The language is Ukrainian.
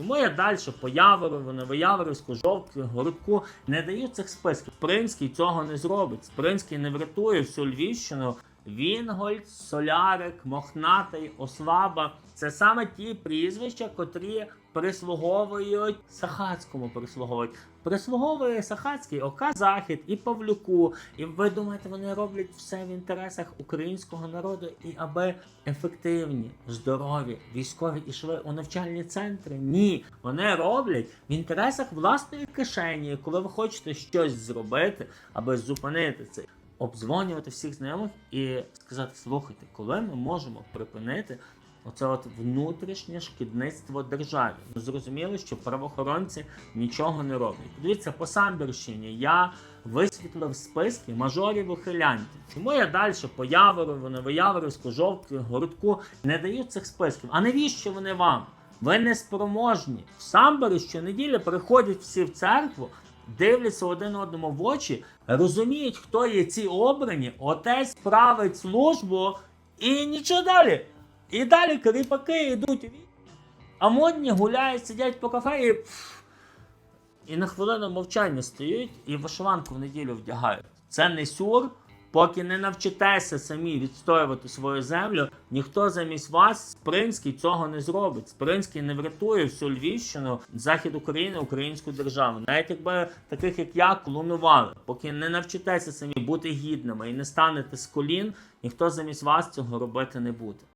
Чому я далі по Яворову, Новояворівську, Жовтку, Городку не даю цих списків? Принський цього не зробить. Принський не врятує всю Львівщину. Вінгольд, Солярик, Мохнатий, Ослаба це саме ті прізвища, котрі прислуговують Сахацькому прислуговують. Прислуговує Сахацький, ОК Захід і Павлюку. І ви думаєте, вони роблять все в інтересах українського народу і аби ефективні, здорові, військові і шви у навчальні центри? Ні, вони роблять в інтересах власної кишені, коли ви хочете щось зробити, аби зупинити це. Обдзвонювати всіх знайомих і сказати: слухайте, коли ми можемо припинити оце от внутрішнє шкідництво державі. Ну зрозуміло, що правоохоронці нічого не роблять. Подивіться, по Самбірщині я висвітлив списки мажорів ухилянтів. Чому я далі по Яворову, Новояворівську, Жовтку, Городку не даю цих списків? А навіщо вони вам? Ви не спроможні. В Самборі щонеділі приходять всі в церкву, дивляться один одному в очі, розуміють, хто є ці обрані, отець править службу і нічого далі. І далі кріпаки йдуть. А модні гуляють, сидять по кафе і. І на хвилину мовчання стоять і вишиванку в неділю вдягають. Це не сюр. Поки не навчитеся самі відстоювати свою землю, ніхто замість вас, Спринський, цього не зробить. Спринський не врятує всю Львівщину, захід України, українську державу. Навіть якби таких як я клонували, поки не навчитеся самі бути гідними і не станете з колін, ніхто замість вас цього робити не буде.